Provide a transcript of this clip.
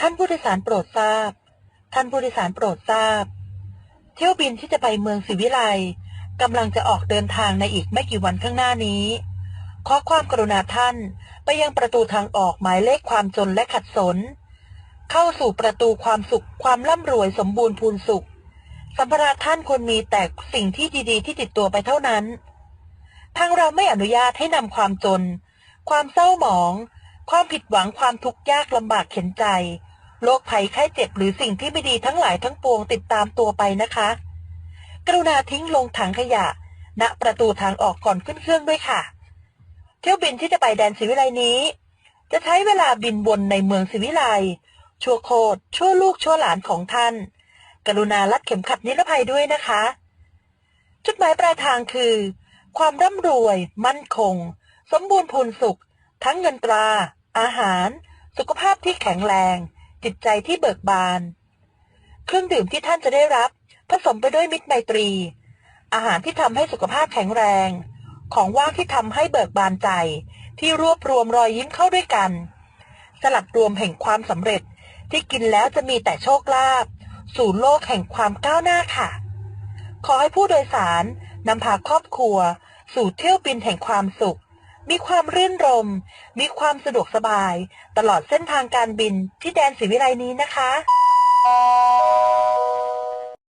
ท่านผู้โดยสารโปรดทราบ ท่านผู้โดยสารโปรดทราบ เที่ยวบินที่จะไปเมืองศรีวิไลกำลังจะออกเดินทางในอีกไม่กี่วันข้างหน้านี้ ขอความกรุณาท่านไปยังประตูทางออกหมายเลขความจนและขัดสน เข้าสู่ประตูความสุขความร่ำรวยสมบูรณ์พูนสุข สัมภาระท่านควรมีแต่สิ่งที่ดีๆ ที่ติดตัวไปเท่านั้น ทางเราไม่อนุญาตให้นำความจน ความเศร้าหมอง ความผิดหวังความทุกข์ยากลำบากเข็นใจ โรคภัยไข้เจ็บหรือสิ่งที่ไม่ดีทั้งหลายทั้งปวงติดตามตัวไปนะคะ กรุณาทิ้งลงถังขยะ ณประตูทางออกก่อนขึ้นเครื่องด้วยค่ะ เที่ยวบินที่จะไปแดนศรีวิไลนี้ จะใช้เวลาบินวนในเมืองศรีวิไลชั่วโคตรชั่วลูกชั่วหลานของท่าน กรุณารัดเข็มขัดนิรภัยด้วยนะคะ จุดหมายปลายทางคือ ความร่ำรวย มั่นคง สมบูรณ์พูนสุข ทั้งเงินตรา อาหาร สุขภาพที่แข็งแรง จิตใจที่เบิกบาน เครื่องดื่มที่ท่านจะได้รับ ผสมไปด้วยมิตรไมตรี อาหารที่ทำให้สุขภาพแข็งแรง ของว่างที่ทำให้เบิกบานใจ ที่รวบรวมรอยยิ้มเข้าด้วยกัน สลับรวมแห่งความสำเร็จที่กินแล้วจะมีแต่โชคลาภสู่โลกแห่งความก้าวหน้าค่ะ ขอให้ผู้โดยสารนำพาครอบครัว สู่เที่ยวบินแห่งความสุข มีความรื่นรม มีความสะดวกสบาย ตลอดเส้นทางการบินที่แดนศรีวิไลนี้นะคะ